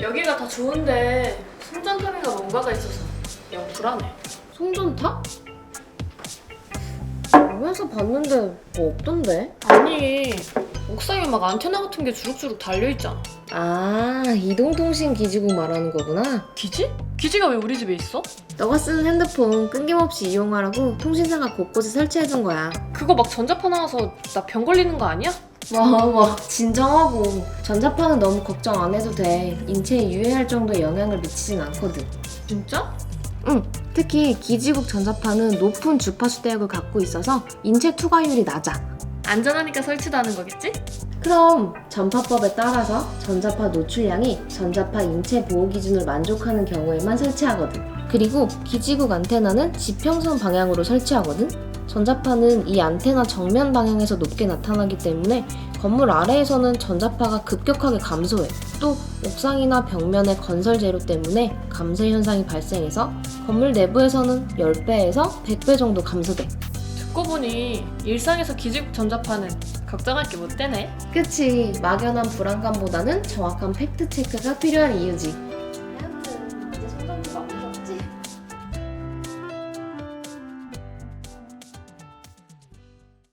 여기가 다 좋은데 송전탑인가 뭔가가 있어서 영 불안해. 송전탑? 위에서 봤는데 뭐 없던데? 아니 옥상에 막 안테나 같은 게 주룩주룩 달려 있잖아. 아 이동통신 기지국 말하는 거구나 기지? 기지가 왜 우리 집에 있어? 너가 쓰는 핸드폰 끊김없이 이용하라고 통신사가 곳곳에 설치해둔 거야 그거 막 전자파 나와서 나 병 걸리는 거 아니야? 와와 진정하고 전자파는 너무 걱정 안 해도 돼 인체에 유해할 정도의 영향을 미치진 않거든 진짜? 응 특히 기지국 전자파는 높은 주파수 대역을 갖고 있어서 인체 투과율이 낮아 안전하니까 설치도 하는 거겠지? 그럼 전파법에 따라서 전자파 노출량이 전자파 인체 보호 기준을 만족하는 경우에만 설치하거든. 그리고 기지국 안테나는 지평선 방향으로 설치하거든. 전자파는 이 안테나 정면 방향에서 높게 나타나기 때문에 건물 아래에서는 전자파가 급격하게 감소해. 또 옥상이나 벽면의 건설 재료 때문에 감쇄 현상이 발생해서 건물 내부에서는 10배에서 100배 정도 감소돼. 듣고 보니 일상에서 기지국 전자파는 걱정할 게 못 되네. 그치 막연한 불안감보다는 정확한 팩트 체크가 필요한 이유지